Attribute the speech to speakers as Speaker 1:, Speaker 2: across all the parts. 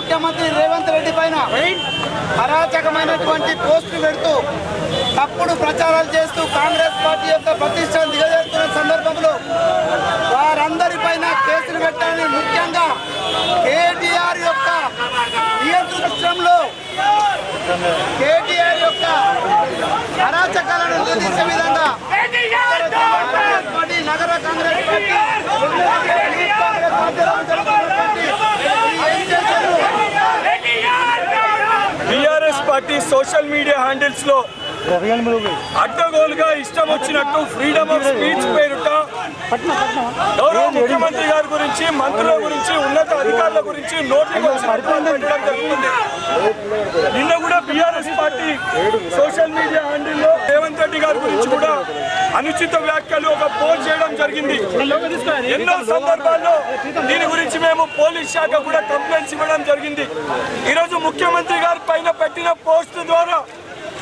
Speaker 1: ముఖ్యమంత్రి రేవంత్ రెడ్డి పైన అరాచకమైనటువంటి పోస్టులు పెడుతూ తప్పుడు ప్రచారాలు చేస్తూ కాంగ్రెస్ పార్టీ యొక్క ప్రతిష్టను దిగజేస్తున్న సందర్భంలో వారందరిపైన కేసులు పెట్టాలని ముఖ్యంగా కేటీఆర్ యొక్క నియంత్రణలో కేటీఆర్ యొక్క అరాచకాలను నిలదీసే విధంగా కాంగ్రెస్ పార్టీ నగర Congress party youth Congress party జరుగుతున్నటువంటి ఈ ఏం చేశారు?
Speaker 2: బీఆర్ఎస్ పార్టీ సోషల్ మీడియా హ్యాండిల్స్లో అడ్డగోలుగా ఇష్టం వచ్చినట్టు ఫ్రీడమ్ ఆఫ్ స్పీచ్ పేరుట గౌరవ ముఖ్యమంత్రి గారి గురించి మంత్రుల గురించి ఉన్నత అధికారుల గురించి నోటికి పెట్టడం జరుగుతుంది. నిన్న కూడా బీఆర్ఎస్ పార్టీ సోషల్ మీడియా హ్యాండిల్లో రేవంత్ రెడ్డి గారి గురించి కూడా అనుచిత వ్యాఖ్యలు ఒక పోస్ట్ చేయడం జరిగింది. ఎన్నో సందర్భాల్లో దీని గురించి మేము పోలీస్ శాఖ కూడా కంప్లైంట్స్ ఇవ్వడం జరిగింది. ఈరోజు ముఖ్యమంత్రి గారి పైన పెట్టిన పోస్ట్ ద్వారా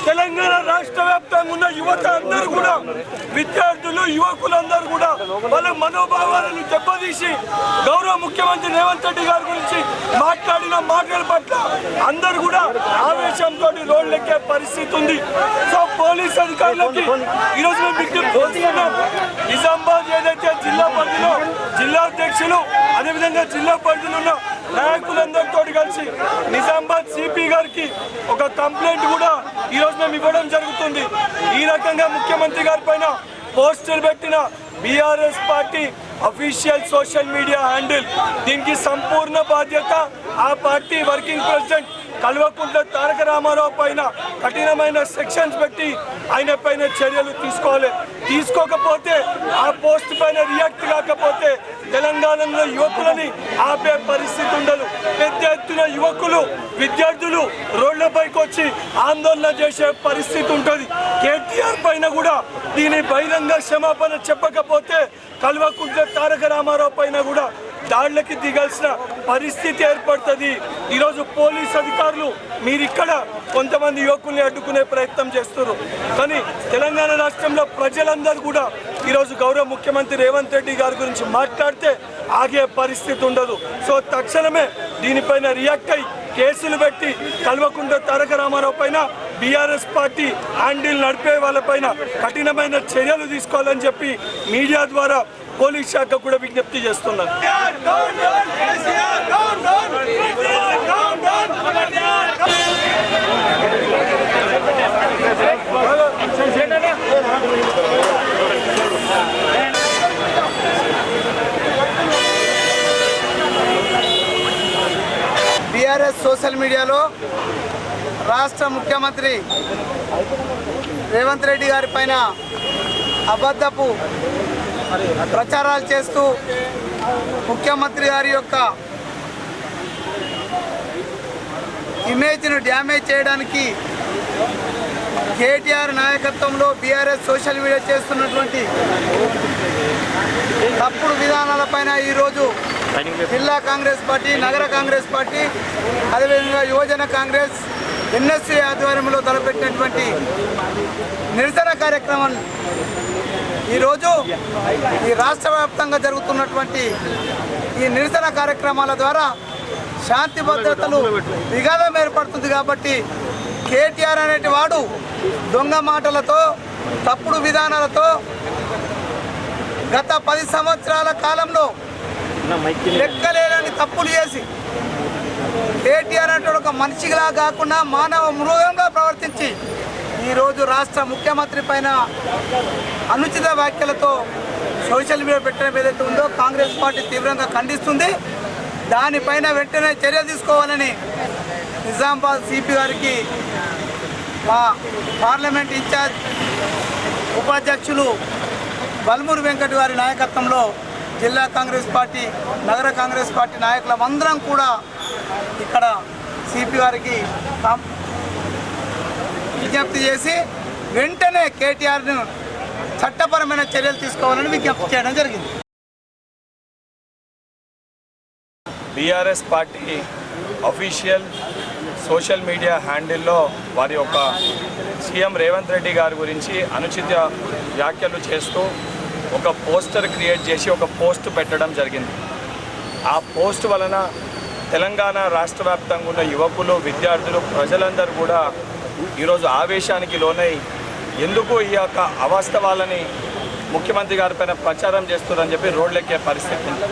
Speaker 2: తెలంగాణ రాష్ట్ర వ్యాప్తంగా ఉన్న యువత అందరూ కూడా విద్యార్థులు యువకులందరూ కూడా వాళ్ళ మనోభావాలను దెబ్బతీసి గౌరవ ముఖ్యమంత్రి రేవంత్ రెడ్డి గారి గురించి మాట్లాడిన మాటల పట్ల అందరూ కూడా ఆవేశంతో రోడ్లెక్కే పరిస్థితి ఉంది. సో పోలీస్ అధికారులకి ఈరోజు మేము విజ్ఞప్తి నిజామాబాద్ ఏదైతే జిల్లా పరిధిలో జిల్లా అధ్యక్షులు అదేవిధంగా జిల్లా పరిధిలో ఉన్న నాయకులందరితో కలిసి నిజామాబాద్ సిపి గారికి ఒక కంప్లైంట్ కూడా ఈ రోజు ఇవ్వడం జరుగుతుంది. ఈ రకంగా ముఖ్యమంత్రి గారి పైన పోస్టులు పెట్టిన BRS party official social media handle. దీనికి సంపూర్ణ బాధ్యత ఆ party working president Kalvakuntla Taraka Ramarao పైన కఠినమైన సెక్షన్స్ పెట్టి ఆయన పైన చర్యలు తీసుకోవాలి. తీసుకోకపోతే ఆ పోస్ట్ పైన రియాక్ట్ కాకపోతే తెలంగాణలో యువకులని ఆపే పరిస్థితి ఉండదు. పెద్ద ఎత్తున యువకులు విద్యార్థులు రోడ్లపైకి వచ్చి ఆందోళన చేసే పరిస్థితి ఉంటుంది. కేటీఆర్ పైన కూడా దీని బహిరంగ క్షమాపణ చెప్పకపోతే కల్వకుంట్ల తారక రామారావు పైన కూడా దాడులకి దిగాల్సిన పరిస్థితి ఏర్పడుతుంది. ఈరోజు పోలీస్ అధికారులు మీరు ఇక్కడ కొంతమంది యువకుల్ని అడ్డుకునే ప్రయత్నం చేస్తున్నారు. కానీ తెలంగాణ రాష్ట్రంలో ప్రజలందరూ కూడా ఈరోజు గౌరవ ముఖ్యమంత్రి రేవంత్ రెడ్డి గారి గురించి మాట్లాడితే ఆగే పరిస్థితి ఉండదు. సో తక్షణమే దీనిపైన రియాక్ట్ అయ్యి కేసులు పెట్టి కల్వకుంట తారక రామారావు పైన బీఆర్ఎస్ పార్టీ హ్యాండిల్ నడిపే వాళ్ళపైన కఠినమైన చర్యలు తీసుకోవాలని చెప్పి మీడియా ద్వారా పోలీస్ శాఖ కూడా విజ్ఞప్తి
Speaker 1: చేస్తున్నారు. సోషల్ మీడియాలో రాష్ట్ర ముఖ్యమంత్రి రేవంత్ రెడ్డి గారి పైన అబద్ధపు ప్రచారాలు చేస్తూ ముఖ్యమంత్రి గారి యొక్క ఇమేజ్ను డ్యామేజ్ చేయడానికి కేటీఆర్ నాయకత్వంలో బీఆర్ఎస్ సోషల్ మీడియా చేస్తున్నటువంటి తప్పుడు విధానాలపైన ఈరోజు జిల్లా కాంగ్రెస్ పార్టీ నగర కాంగ్రెస్ పార్టీ అదేవిధంగా యువజన కాంగ్రెస్ ఎన్ఎస్సీ ఆధ్వర్యంలో తలపెట్టినటువంటి నిరసన కార్యక్రమం. ఈరోజు ఈ రాష్ట్ర వ్యాప్తంగా జరుగుతున్నటువంటి ఈ నిరసన కార్యక్రమాల ద్వారా శాంతి భద్రతలు విఘాతం ఏర్పడుతుంది కాబట్టి కేటీఆర్ అనేటి వాడు దొంగ మాటలతో తప్పుడు విధానాలతో గత పది సంవత్సరాల కాలంలో లెక్కలేనని తప్పులు చేసి కేటీఆర్ అంటే ఒక మనిషిలా కాకుండా మానవ మృగంగా ప్రవర్తించి ఈరోజు రాష్ట్ర ముఖ్యమంత్రి పైన అనుచిత వ్యాఖ్యలతో సోషల్ మీడియా పెట్టడం ఏదైతే ఉందో కాంగ్రెస్ పార్టీ తీవ్రంగా ఖండిస్తుంది. దానిపైన వెంటనే చర్య తీసుకోవాలని నిజామాబాద్ సిపి గారికి మా పార్లమెంట్ ఇన్ఛార్జ్ ఉపాధ్యక్షులు బల్మూరు వెంకట్ గారి నాయకత్వంలో జిల్లా కాంగ్రెస్ పార్టీ నగర కాంగ్రెస్ పార్టీ నాయకులమందరం కూడా ఇక్కడ సిపి గారికి విజ్ఞప్తి చేసి వెంటనే కేటీఆర్ను చట్టపరమైన చర్యలు తీసుకోవాలని విజ్ఞప్తి చేయడం జరిగింది.
Speaker 2: BRS party official social media హ్యాండిల్లో వారి యొక్క సీఎం రేవంత్ రెడ్డి గారి గురించి అనుచిత వ్యాఖ్యలు చేస్తూ ఒక పోస్టర్ క్రియేట్ చేసి ఒక పోస్ట్ పెట్టడం జరిగింది. ఆ పోస్ట్ వలన తెలంగాణ రాష్ట్ర వ్యాప్తంగా ఉన్న యువకులు విద్యార్థులు ప్రజలందరూ కూడా ఈరోజు ఆవేశానికి లోనై ఎందుకు ఈ యొక్క అవాస్తవాలని ముఖ్యమంత్రి గారిపైన ప్రచారం చేస్తున్నారని చెప్పి రోడ్లెక్కే పరిస్థితి ఉంది.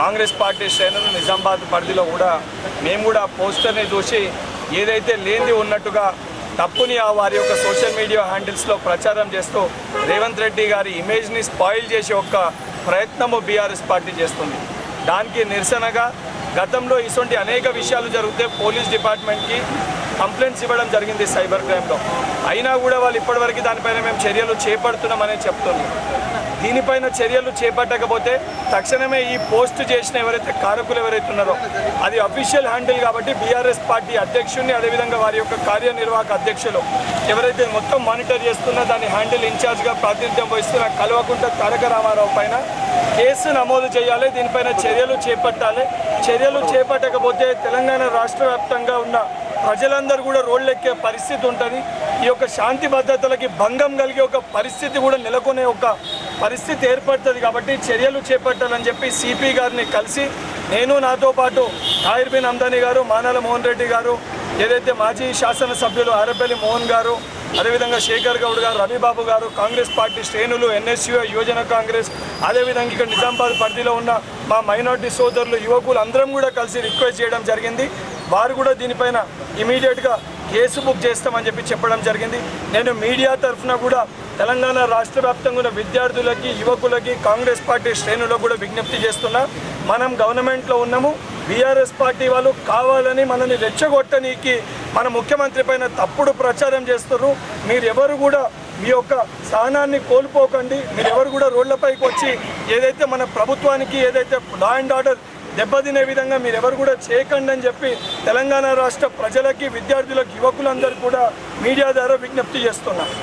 Speaker 2: కాంగ్రెస్ పార్టీ శ్రేణులు నిజామాబాద్ పరిధిలో కూడా మేము కూడా ఆ పోస్టర్ని చూసి ఏదైతే లేనిది ఉన్నట్టుగా తప్పుని ఆ వారి యొక్క సోషల్ మీడియా హ్యాండిల్స్లో ప్రచారం చేస్తూ రేవంత్ రెడ్డి గారి ఇమేజ్ని స్పాయిల్ చేసే ఒక ప్రయత్నము బీఆర్ఎస్ పార్టీ చేస్తుంది. దానికి నిరసనగా గతంలో ఇటువంటి అనేక విషయాలు జరిగితే పోలీస్ డిపార్ట్మెంట్కి కంప్లైంట్స్ ఇవ్వడం జరిగింది సైబర్ క్రైమ్లో అయినా కూడా వాళ్ళు ఇప్పటివరకు దానిపైన మేము చర్యలు చేపడుతున్నామని చెప్తున్నాం దీనిపైన చర్యలు చేపట్టకపోతే తక్షణమే ఈ పోస్ట్ చేసిన ఎవరైతే కారకులు ఎవరైతే ఉన్నారో అది అఫీషియల్ హ్యాండిల్ కాబట్టి బీఆర్ఎస్ పార్టీ అధ్యక్షుడిని అదేవిధంగా వారి యొక్క కార్యనిర్వాహక అధ్యక్షులు ఎవరైతే మొత్తం మానిటర్ చేస్తున్న దాని హ్యాండిల్ ఇన్ఛార్జ్గా ప్రాతినిధ్యం వహిస్తున్న కల్వకుంట తారక రామారావు పైన కేసు నమోదు చేయాలి దీనిపైన చర్యలు చేపట్టాలి. చర్యలు చేపట్టకపోతే తెలంగాణ రాష్ట్ర వ్యాప్తంగా ఉన్న ప్రజలందరూ కూడా రోడ్లెక్కే పరిస్థితి ఉంటుంది. ఈ యొక్క శాంతి భద్రతలకి భంగం కలిగే ఒక పరిస్థితి కూడా నెలకొనే ఒక పరిస్థితి ఏర్పడుతుంది కాబట్టి చర్యలు చేపట్టాలని చెప్పి సిపి గారిని కలిసి నేను నాతో పాటు తాహిర్ బిన్ గారు మానాల మోహన్ రెడ్డి గారు ఏదైతే మాజీ శాసనసభ్యులు ఆరపల్లి మోహన్ గారు అదేవిధంగా శేఖర్ గౌడ్ గారు రవిబాబు గారు కాంగ్రెస్ పార్టీ శ్రేణులు ఎన్ఎస్యూ యువజన కాంగ్రెస్ అదేవిధంగా ఇక్కడ నిజామాబాద్ పరిధిలో ఉన్న మా మైనార్టీ సోదరులు యువకులు అందరం కూడా కలిసి రిక్వెస్ట్ చేయడం జరిగింది. వారు కూడా దీనిపైన ఇమీడియట్గా కేసు బుక్ చేస్తామని చెప్పి చెప్పడం జరిగింది. నేను మీడియా తరఫున కూడా తెలంగాణ రాష్ట్ర వ్యాప్తంగా ఉన్న విద్యార్థులకి యువకులకి కాంగ్రెస్ పార్టీ శ్రేణులకు కూడా విజ్ఞప్తి చేస్తున్నా. మనం గవర్నమెంట్లో ఉన్నాము. బీఆర్ఎస్ పార్టీ వాళ్ళు కావాలని మనల్ని రెచ్చగొట్టనీకి మన ముఖ్యమంత్రి పైన తప్పుడు ప్రచారం చేస్తున్నారు మీరెవరు కూడా మీ యొక్క స్థానాన్ని కోల్పోకండి. మీరెవరు కూడా రోడ్లపైకి వచ్చి ఏదైతే మన ప్రభుత్వానికి ఏదైతే లా అండ్ ఆర్డర్ దెబ్బతినే విధంగా మీరు ఎవరు కూడా చేయకండి అని చెప్పి తెలంగాణ రాష్ట్ర ప్రజలకి విద్యార్థులకు యువకులందరూ కూడా మీడియా ద్వారా విజ్ఞప్తి చేస్తున్నారు